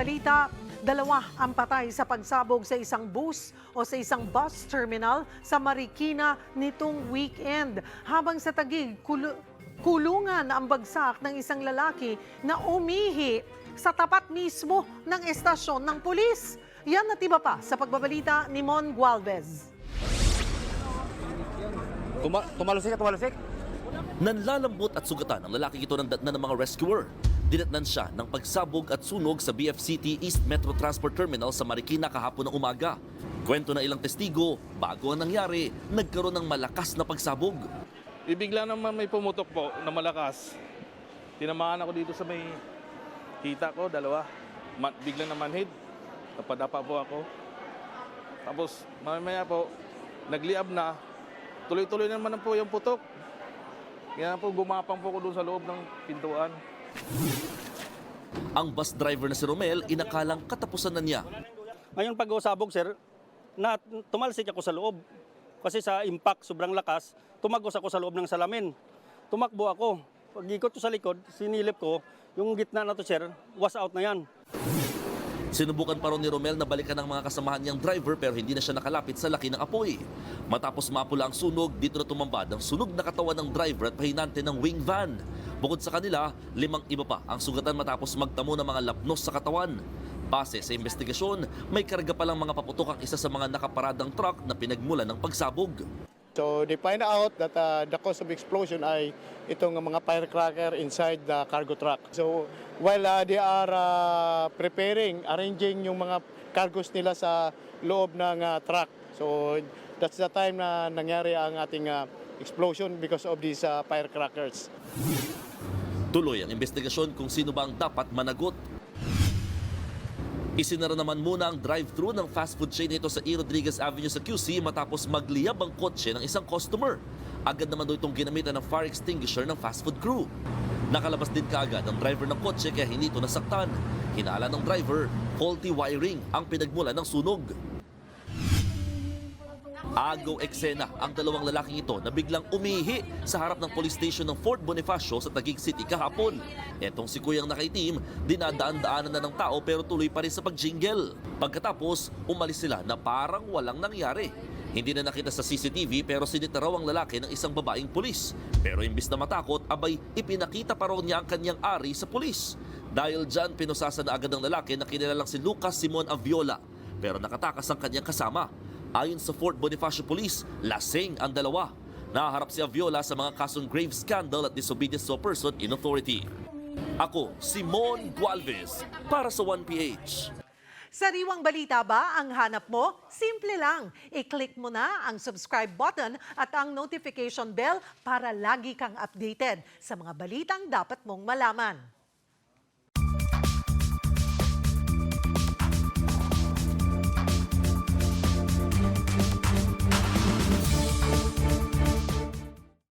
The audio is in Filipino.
balita, dalawa ang patay sa pagsabog sa isang bus o sa isang bus terminal sa Marikina nitong weekend. Habang sa Tagig, kul- kulungan ang bagsak ng isang lalaki na umihi sa tapat mismo ng estasyon ng pulis. Yan at iba pa sa pagbabalita ni Mon Gualvez. Tuma tumalusik tumalusik. Nanlalambot at sugatan ang lalaki ito ng datnan ng mga rescuer. Dinatnan siya ng pagsabog at sunog sa BF City East Metro Transport Terminal sa Marikina kahapon ng umaga. Kwento ng ilang testigo, bago ang nangyari, nagkaroon ng malakas na pagsabog. Ibigla naman may pumutok po na malakas. Tinamaan ako dito sa may kita ko, dalawa. Ma- biglang na manhid. Napadapa po ako. Tapos mamaya po, nagliab na. Tuloy-tuloy naman po yung putok. Kaya po gumapang po ko doon sa loob ng pintuan. Ang bus driver na si Romel, inakalang katapusan na niya. Ngayon pag usabog sir, na tumalsik ako sa loob. Kasi sa impact sobrang lakas, tumagos ako sa loob ng salamin. Tumakbo ako. Pag ikot ko sa likod, sinilip ko, yung gitna na to sir, was out na yan. Sinubukan pa rin ni Romel na balikan ng mga kasamahan niyang driver pero hindi na siya nakalapit sa laki ng apoy. Matapos mapula ang sunog, dito na tumambad ang sunog na katawan ng driver at pahinante ng wing van. Bukod sa kanila, limang iba pa ang sugatan matapos magtamo ng mga lapnos sa katawan. Base sa investigasyon, may karga palang mga paputok ang isa sa mga nakaparadang truck na pinagmula ng pagsabog. So they find out that uh, the cause of explosion ay itong mga firecracker inside the cargo truck. So while uh, they are uh, preparing, arranging yung mga cargos nila sa loob ng uh, truck. So that's the time na nangyari ang ating uh, explosion because of these uh, firecrackers. Tuloy ang investigasyon kung sino ba ang dapat managot. Isinara naman muna ang drive-thru ng fast food chain ito sa E. Rodriguez Avenue sa QC matapos magliyab ang kotse ng isang customer. Agad naman daw itong ginamitan ng fire extinguisher ng fast food crew. Nakalabas din kaagad ang driver ng kotse kaya hindi ito nasaktan. Hinala ng driver, faulty wiring ang pinagmula ng sunog. Agaw eksena ang dalawang lalaking ito na biglang umihi sa harap ng police station ng Fort Bonifacio sa Taguig City kahapon. Etong si Kuyang nakaitim, dinadaan-daanan na ng tao pero tuloy pa rin sa pagjingle. Pagkatapos, umalis sila na parang walang nangyari. Hindi na nakita sa CCTV pero sinita raw ang lalaki ng isang babaeng pulis. Pero imbis na matakot, abay ipinakita pa raw niya ang kanyang ari sa pulis. Dahil dyan, pinusasa na agad ng lalaki na kinilalang si Lucas Simon Aviola. Pero nakatakas ang kanyang kasama. Ayon sa Fort Bonifacio Police, lasing ang dalawa. Naharap si Aviola sa mga kasong grave scandal at disobedience to a person in authority. Ako, Simon Gualvez, para sa 1PH. Sariwang balita ba ang hanap mo? Simple lang. I-click mo na ang subscribe button at ang notification bell para lagi kang updated sa mga balitang dapat mong malaman.